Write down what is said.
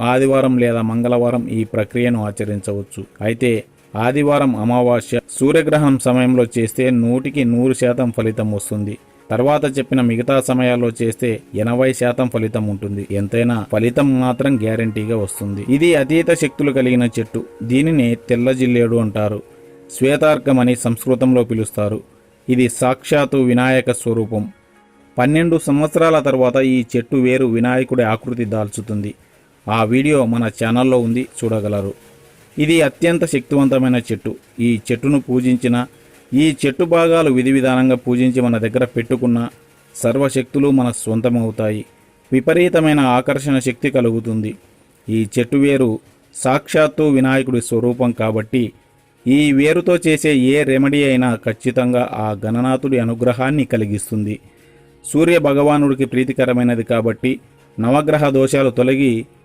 ఆదివారం లేదా మంగళవారం ఈ ప్రక్రియను ఆచరించవచ్చు. అయితే ఆదివారం అమావాస్య సూర్యగ్రహణం సమయంలో చేస్తే నూటికి నూరు శాతం ఫలితం వస్తుంది. తర్వాత చెప్పిన మిగతా సమయాల్లో చేస్తే ఎనభై శాతం ఫలితం ఉంటుంది. ఎంతైనా ఫలితం మాత్రం గ్యారంటీగా వస్తుంది. ఇది అతీత శక్తులు కలిగిన చెట్టు. దీనిని తెల్ల జిల్లేడు అంటారు. శ్వేతార్కం అని సంస్కృతంలో పిలుస్తారు. ఇది సాక్షాత్తు వినాయక స్వరూపం. పన్నెండు సంవత్సరాల తర్వాత ఈ చెట్టు వేరు వినాయకుడి ఆకృతి దాల్చుతుంది. ఆ వీడియో మన ఛానల్లో ఉంది చూడగలరు. ఇది అత్యంత శక్తివంతమైన చెట్టు. ఈ చెట్టును పూజించిన ఈ చెట్టు భాగాలు విధి విధానంగా పూజించి మన దగ్గర పెట్టుకున్న సర్వశక్తులు మన సొంతమవుతాయి విపరీతమైన ఆకర్షణ శక్తి కలుగుతుంది. ఈ చెట్టు వేరు సాక్షాత్తు వినాయకుడి స్వరూపం కాబట్టి ఈ వేరుతో చేసే ఏ రెమెడీ అయినా ఖచ్చితంగా ఆ గణనాథుడి అనుగ్రహాన్ని కలిగిస్తుంది. సూర్య భగవానుడికి ప్రీతికరమైనది కాబట్టి నవగ్రహ దోషాలు తొలగి